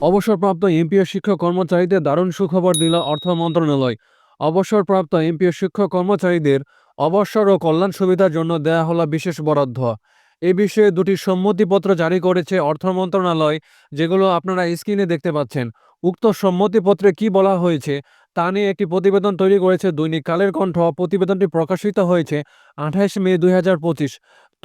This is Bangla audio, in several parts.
অবসরপ্রাপ্ত এমপিও শিক্ষক কর্মচারীদের দারুণ সুখবর দিল অর্থ মন্ত্রণালয়। অবসরপ্রাপ্ত এমপিও শিক্ষক কর্মচারীদের অবসর ও কল্যাণ সুবিধার জন্য দেয়া হলো বিশেষ বরাদ্দ। এ বিষয়ে দুটি সম্মতিপত্র জারি করেছে অর্থ মন্ত্রণালয়, যেগুলো আপনারা স্ক্রিনে দেখতে পাচ্ছেন। উক্ত সম্মতিপত্রে কি বলা হয়েছে, তা নিয়ে একটি প্রতিবেদন তৈরি করেছে দৈনিক কালের কণ্ঠ। প্রতিবেদনটি প্রকাশিত হয়েছে আঠাইশ মে দুই হাজার পঁচিশ।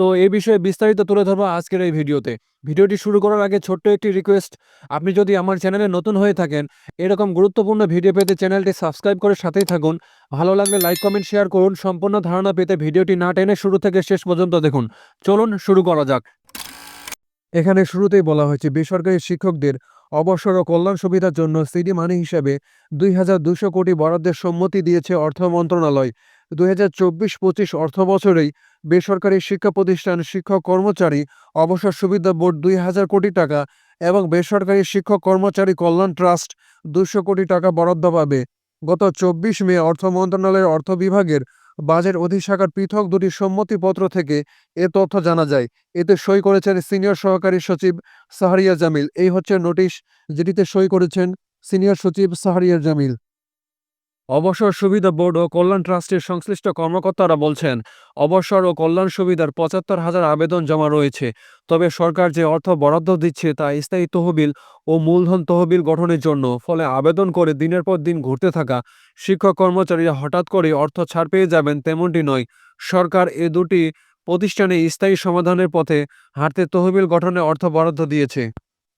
তো এই বিষয়ে বিস্তারিত তুলে ধরবো আজকের এই ভিডিওতে। ভিডিওটি শুরু করার আগে ছোট্ট একটি রিকোয়েস্ট আপনি যদি আমার চ্যানেলে নতুন হয়ে থাকেন, এরকম গুরুত্বপূর্ণ ভিডিও পেতে চ্যানেলটি সাবস্ক্রাইব করে সাথেই থাকুন। ভালো লাগলে লাইক কমেন্ট শেয়ার করুন। সম্পূর্ণ ধারণা পেতে ভিডিওটি না টেনে শুরু থেকে শেষ পর্যন্ত দেখুন। চলুন শুরু করা যাক। এখানে শুরুতেই বলা হয়েছে, বেসরকারি শিক্ষকদের অবসর ও কল্যাণ সুবিধার জন্য সিডি মানি হিসেবে দুই হাজার দুশো কোটি বরাদ্দের সম্মতি দিয়েছে অর্থ মন্ত্রণালয়। দুই হাজার চব্বিশ পঁচিশ অর্থ বছরেই বেসরকারি শিক্ষা প্রতিষ্ঠান শিক্ষক কর্মচারী অবসর সুবিধা বোর্ড দুই হাজার কোটি টাকা এবং বেসরকারি শিক্ষক কর্মচারী কল্যাণ ট্রাস্ট দুশো কোটি টাকা বরাদ্দ পাবে। গত চব্বিশ মে অর্থ মন্ত্রণালয়ের অর্থ বিভাগের বাজেট অধিশাখার পৃথক দুটি সম্মতিপত্র থেকে এ তথ্য জানা যায়। এতে সই করেছেন সিনিয়র সহকারী সচিব সাহারিয়া জামিল। এই হচ্ছে নোটিশ যেটিতে সই করেছেন সিনিয়র সচিব সাহারিয়া জামিল। অবসর সুবিধা বোর্ড ও কল্যাণ ট্রাস্টের সংশ্লিষ্ট কর্মকর্তারা বলছেন, অবসর ও কল্যাণ সুবিধার পঁচাত্তর হাজার আবেদন জমা রয়েছে। তবে সরকার যে অর্থ বরাদ্দ দিচ্ছে তা স্থায়ী তহবিল ও মূলধন তহবিল গঠনের জন্য, ফলে আবেদন করে দিনের পর দিন ঘুরতে থাকা শিক্ষক কর্মচারীরা হঠাৎ করে অর্থ ছাড় পেয়ে যাবেন তেমনটি নয়। সরকার এ দুটি প্রতিষ্ঠানে স্থায়ী সমাধানের পথে হাঁটতে তহবিল গঠনে অর্থ বরাদ্দ দিয়েছে।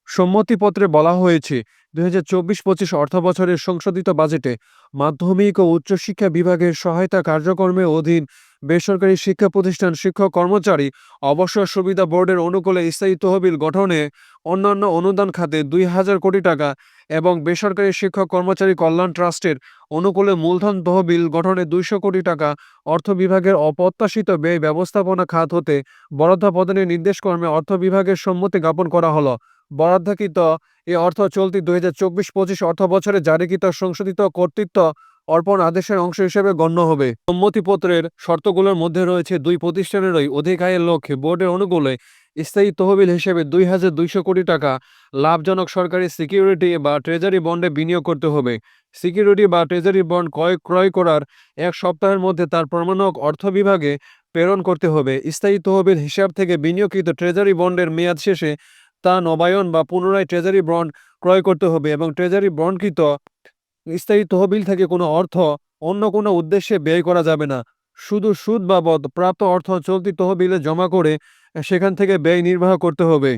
সম্মতিপত্রে বলা হয়েছে দুই হাজার চব্বিশ পঁচিশ অর্থ বছরের সংশোধিত বাজেটে মাধ্যমিক ও উচ্চশিক্ষা বিভাগের সহায়তা কার্যক্রমের অধীন বেসরকারি শিক্ষা প্রতিষ্ঠান শিক্ষক কর্মচারী অবসর সুবিধা বোর্ডের অনুকূলে স্থায়ী তহবিল গঠনে অন্যান্য অনুদান খাতে দুই হাজার কোটি টাকা এবং বেসরকারি শিক্ষক কর্মচারী কল্যাণ ট্রাস্টের অনুকূলে মূলধন তহবিল গঠনে দুইশো কোটি টাকা অর্থ বিভাগের অপ্রত্যাশিত ব্যয় ব্যবস্থাপনা খাত হতে বরাদ্দ প্রদানের নির্দেশক্রমে অর্থ বিভাগের সম্মতি জ্ঞাপন করা হলো। বরাদ্দকৃত এ অর্থ চলতি দুই হাজার চব্বিশ পঁচিশ অর্থ বছরে জারিকৃত সংশোধিত কর্তৃত্ব অর্পণ আদেশের অংশ হিসেবে গণ্য হবে। সম্মতিপত্রের শর্তগুলোর মধ্যে রয়েছে দুই প্রতিষ্ঠানেরই অধিক আয়ের লক্ষ্যে বোর্ডের অনুকূলে স্থায়ী তহবিল হিসেবে দুই হাজার দুইশো কোটি টাকা লাভজনক সরকারি সিকিউরিটি বা ট্রেজারি বন্ডে বিনিয়োগ করতে হবে। সিকিউরিটি বা ট্রেজারি বন্ড ক্রয় ক্রয় করার এক সপ্তাহের মধ্যে তার প্রমাণক অর্থ বিভাগে প্রেরণ করতে হবে। স্থায়ী তহবিল হিসাব থেকে বিনিয়োগকৃত ট্রেজারি বন্ডের মেয়াদ শেষে তা নবায়ন বা পুনরায় ট্রেজারি বন্ড ক্রয় করতে হবে এবং ট্রেজারি বন্ডকৃত স্থায়ী তহবিল থেকে কোনো অর্থ অন্য কোনো উদ্দেশ্যে ব্যয় করা যাবে না। শুধু সুদ বাবদ প্রাপ্ত অর্থ চলতি তহবিলে জমা করে সেখান থেকে ব্যয় নির্বাহ করতে হবে।